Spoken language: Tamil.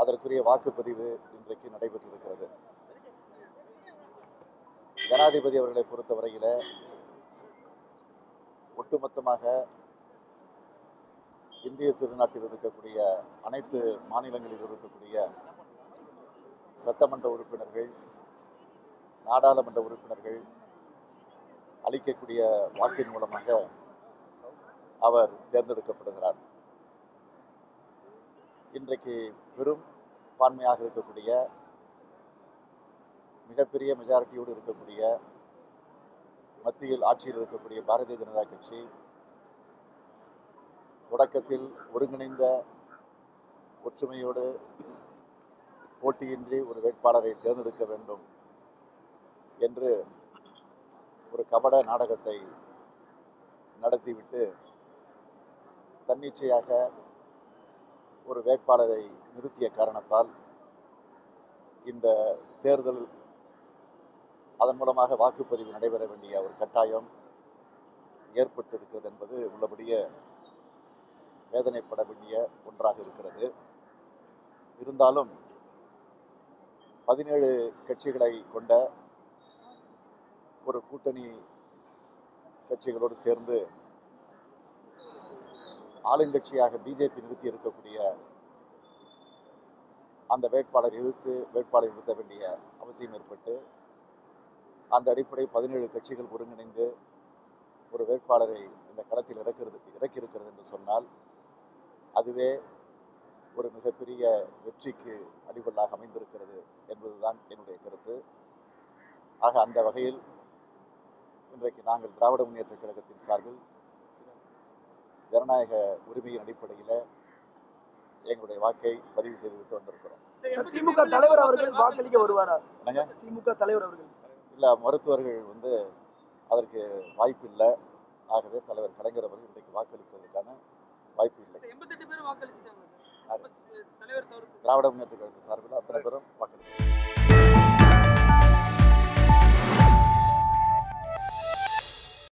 அதற்குரிய வாக்குப்பதிவு இன்றைக்கு நடைபெற்றிருக்கிறது. ஜனாதிபதி அவர்களை பொறுத்தவரையில் ஒட்டுமொத்தமாக இந்திய திருநாட்டில் இருக்கக்கூடிய அனைத்து மாநிலங்களில் இருக்கக்கூடிய சட்டமன்ற உறுப்பினர்கள் நாடாளுமன்ற உறுப்பினர்கள் அளிக்கக்கூடிய வாக்கின் மூலமாக அவர் தேர்ந்தெடுக்கப்படுகிறார். இன்றைக்கு பெரும் பான்மையாக இருக்கக்கூடிய மிகப்பெரிய மெஜாரிட்டியோடு இருக்கக்கூடிய மத்தியில் ஆட்சியில் இருக்கக்கூடிய பாரதிய ஜனதா கட்சி தொடக்கத்தில் ஒருங்கிணைந்த ஒற்றுமையோடு போட்டியின்றி ஒரு வேட்பாளரை தேர்ந்தெடுக்க வேண்டும் என்று ஒரு கபட நாடகத்தை நடத்திவிட்டு தன்னிச்சையாக ஒரு வேட்பாளரை நிறுத்திய காரணத்தால் இந்த தேர்தல் அதன் மூலமாக வாக்குப்பதிவு நடைபெற வேண்டிய ஒரு கட்டாயம் ஏற்பட்டு இருக்கிறது என்பது உள்ளபடிய வேதனைப்பட வேண்டிய ஒன்றாக இருக்கிறது. இருந்தாலும் பதினேழு கட்சிகளை கொண்ட ஒரு கூட்டணி கட்சிகளோடு சேர்ந்து ஆளுங்கட்சியாக பிஜேபி நிறுத்தி இருக்கக்கூடிய அந்த வேட்பாளர் எதிர்த்து வேட்பாளர் நிறுத்த வேண்டிய அவசியம் ஏற்பட்டு அந்த அடிப்படை பதினேழு கட்சிகள் ஒருங்கிணைந்து ஒரு வேட்பாளரை இந்த களத்தில் இறக்கிறது இறக்கியிருக்கிறது என்று சொன்னால் அதுவே ஒரு மிகப்பெரிய வெற்றிக்கு அடிகொள்ளாக அமைந்திருக்கிறது என்பதுதான் என்னுடைய கருத்து. ஆக அந்த வகையில் இன்றைக்கு நாங்கள் திராவிட முன்னேற்ற கழகத்தின் சார்பில் ஜனநாயக உரிமையின் அடிப்படையில் எங்களுடைய வாக்கை பதிவு செய்துவிட்டு வந்திருக்கிறோம். சார், திமுக தலைவர் அவர்கள் வாக்களிக்க வருவாரா? என்னங்க? திமுக தலைவர் அவர்கள். இல்லை மருத்துவர்கள் வந்து அதற்கு வாய்ப்பு இல்லை. ஆகவே தலைவர் கலைஞர் அவர்கள் இன்றைக்கு வாக்களிப்பதற்கான வாய்ப்பு இல்லை. திராவிட முன்னேற்ற கழகத்தின் சார்பில் அத்தனை பேரும் வாக்களிப்பாங்க